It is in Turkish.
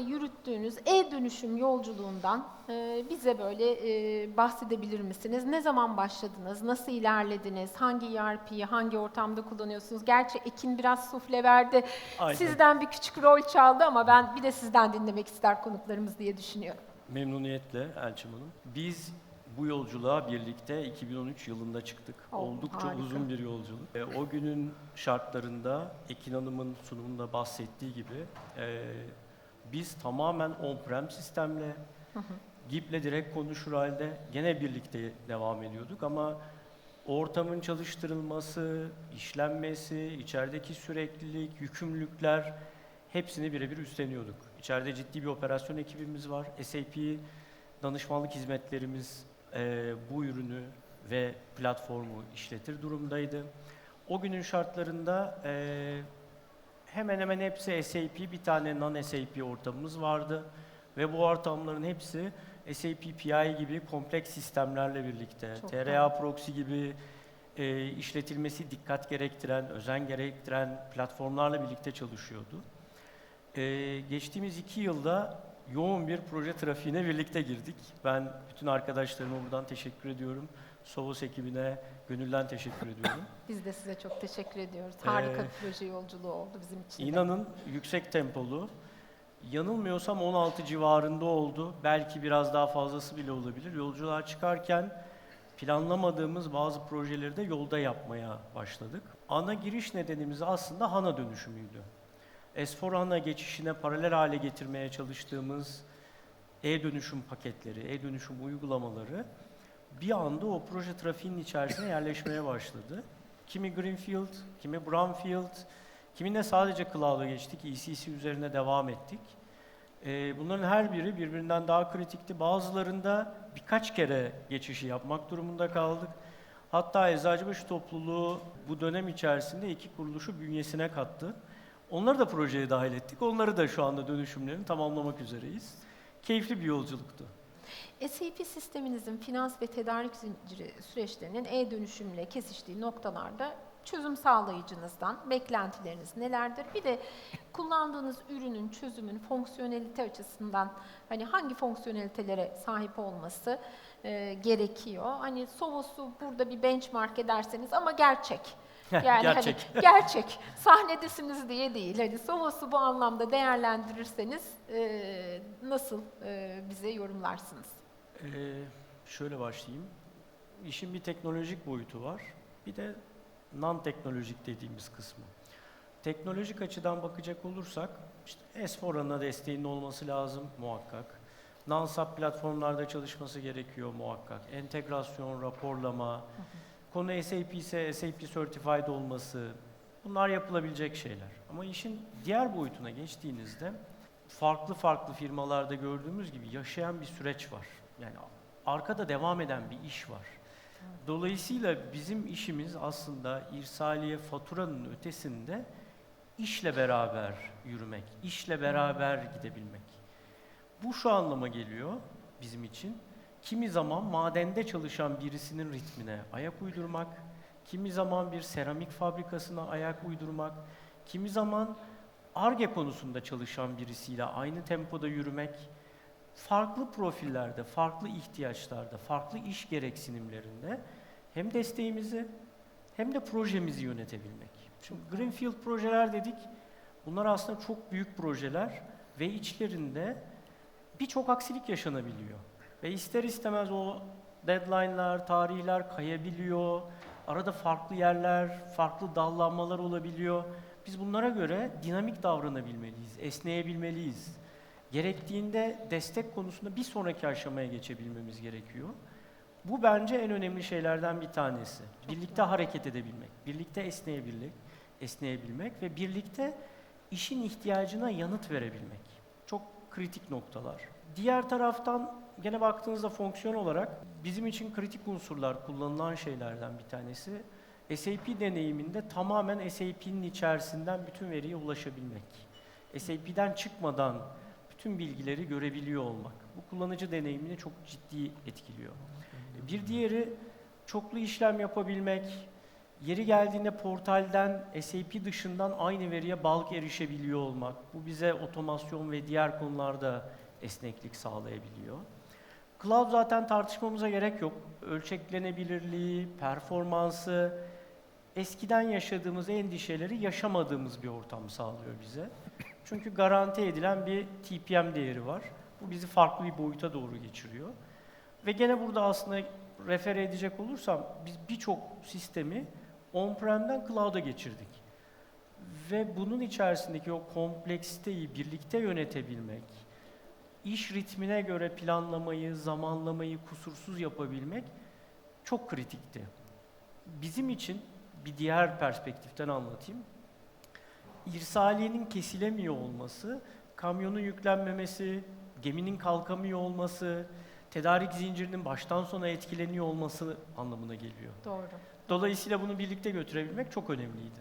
yürüttüğünüz e-dönüşüm yolculuğundan e, bize böyle e, bahsedebilir misiniz? Ne zaman başladınız? Nasıl ilerlediniz? Hangi ERP'yi hangi ortamda kullanıyorsunuz? Gerçi Ekin biraz sufle verdi. Aynen. Sizden bir küçük rol çaldı ama ben bir de sizden dinlemek ister konuklarımız diye düşünüyorum. Memnuniyetle Elçim Hanım. Biz bu yolculuğa birlikte 2013 yılında çıktık. Oh, Oldukça harika. uzun bir yolculuk. E, o günün şartlarında Ekin Hanım'ın sunumunda bahsettiği gibi e, biz tamamen on-prem sistemle GIP'le direkt konuşur halde gene birlikte devam ediyorduk ama ortamın çalıştırılması, işlenmesi, içerideki süreklilik, yükümlülükler hepsini birebir üstleniyorduk. İçeride ciddi bir operasyon ekibimiz var. SAP danışmanlık hizmetlerimiz eee, bu ürünü ve platformu işletir durumdaydı. O günün şartlarında eee, hemen hemen hepsi SAP, bir tane non-SAP ortamımız vardı ve bu ortamların hepsi SAP PI gibi kompleks sistemlerle birlikte, Çok TRA proxy gibi e, işletilmesi dikkat gerektiren, özen gerektiren platformlarla birlikte çalışıyordu. E, geçtiğimiz iki yılda yoğun bir proje trafiğine birlikte girdik. Ben bütün arkadaşlarıma buradan teşekkür ediyorum. Sovos ekibine gönülden teşekkür ediyorum. Biz de size çok teşekkür ediyoruz. Harika Ee, bir proje yolculuğu oldu bizim için. İnanın yüksek tempolu. Yanılmıyorsam 16 civarında oldu. Belki biraz daha fazlası bile olabilir. Yolculuğa çıkarken planlamadığımız bazı projeleri de yolda yapmaya başladık. Ana giriş nedenimiz aslında HANA dönüşümüydü. S4 HANA geçişine paralel hale getirmeye çalıştığımız e-dönüşüm paketleri, e-dönüşüm uygulamaları bir anda o proje trafiğinin içerisine yerleşmeye başladı. Kimi Greenfield, kimi Brownfield, kiminle sadece cloud'a geçtik, ECC üzerine devam ettik. Ee, bunların her biri birbirinden daha kritikti. Bazılarında birkaç kere geçişi yapmak durumunda kaldık. Hatta Eczacıbaşı topluluğu bu dönem içerisinde iki kuruluşu bünyesine kattı. Onları da projeye dahil ettik. Onları da şu anda dönüşümlerini tamamlamak üzereyiz. Keyifli bir yolculuktu. SAP sisteminizin finans ve tedarik zinciri süreçlerinin e-dönüşümle kesiştiği noktalarda çözüm sağlayıcınızdan beklentileriniz nelerdir? Bir de kullandığınız ürünün, çözümün fonksiyonelite açısından hani hangi fonksiyonelitelere sahip olması e, gerekiyor? Hani Sovos'u burada bir benchmark ederseniz ama gerçek. Yani Gerçek. hani gerçek, sahnedesiniz diye değil. Hani Sovos'u bu anlamda değerlendirirseniz e, nasıl e, bize yorumlarsınız? Ee, şöyle başlayayım. İşin bir teknolojik boyutu var. Bir de non-teknolojik dediğimiz kısmı. Teknolojik açıdan bakacak olursak, işte S4'ına desteğinin olması lazım muhakkak. Non-SAP platformlarda çalışması gerekiyor muhakkak. Entegrasyon, raporlama, konu SAP ise SAP Certified olması, bunlar yapılabilecek şeyler. Ama işin diğer boyutuna geçtiğinizde, farklı farklı firmalarda gördüğümüz gibi yaşayan bir süreç var. Yani arkada devam eden bir iş var. Dolayısıyla bizim işimiz aslında irsaliye faturanın ötesinde işle beraber yürümek, işle beraber gidebilmek. Bu şu anlama geliyor bizim için. Kimi zaman madende çalışan birisinin ritmine ayak uydurmak, kimi zaman bir seramik fabrikasına ayak uydurmak, kimi zaman ARGE konusunda çalışan birisiyle aynı tempoda yürümek, farklı profillerde, farklı ihtiyaçlarda, farklı iş gereksinimlerinde hem desteğimizi hem de projemizi yönetebilmek. Şimdi Greenfield projeler dedik. Bunlar aslında çok büyük projeler ve içlerinde birçok aksilik yaşanabiliyor. Ve ister istemez o deadline'lar, tarihler kayabiliyor. Arada farklı yerler, farklı dallanmalar olabiliyor. Biz bunlara göre dinamik davranabilmeliyiz, esneyebilmeliyiz. Gerektiğinde destek konusunda bir sonraki aşamaya geçebilmemiz gerekiyor. Bu bence en önemli şeylerden bir tanesi. birlikte hareket edebilmek, birlikte esneyebilmek, esneyebilmek ve birlikte işin ihtiyacına yanıt verebilmek. Kritik noktalar. Diğer taraftan gene baktığınızda fonksiyon olarak bizim için kritik unsurlar kullanılan şeylerden bir tanesi SAP deneyiminde tamamen SAP'nin içerisinden bütün veriye ulaşabilmek. SAP'den çıkmadan bütün bilgileri görebiliyor olmak. Bu kullanıcı deneyimini çok ciddi etkiliyor. Bir diğeri çoklu işlem yapabilmek, Yeri geldiğinde portalden SAP dışından aynı veriye bulk erişebiliyor olmak, bu bize otomasyon ve diğer konularda esneklik sağlayabiliyor. Cloud zaten tartışmamıza gerek yok. Ölçeklenebilirliği, performansı, eskiden yaşadığımız endişeleri yaşamadığımız bir ortam sağlıyor bize. Çünkü garanti edilen bir TPM değeri var. Bu bizi farklı bir boyuta doğru geçiriyor. Ve gene burada aslında refer edecek olursam biz birçok sistemi on-prem'den cloud'a geçirdik. Ve bunun içerisindeki o kompleksiteyi birlikte yönetebilmek, iş ritmine göre planlamayı, zamanlamayı kusursuz yapabilmek çok kritikti. Bizim için bir diğer perspektiften anlatayım. İrsaliyenin kesilemiyor olması, kamyonun yüklenmemesi, geminin kalkamıyor olması, tedarik zincirinin baştan sona etkileniyor olması anlamına geliyor. Doğru. Dolayısıyla bunu birlikte götürebilmek çok önemliydi.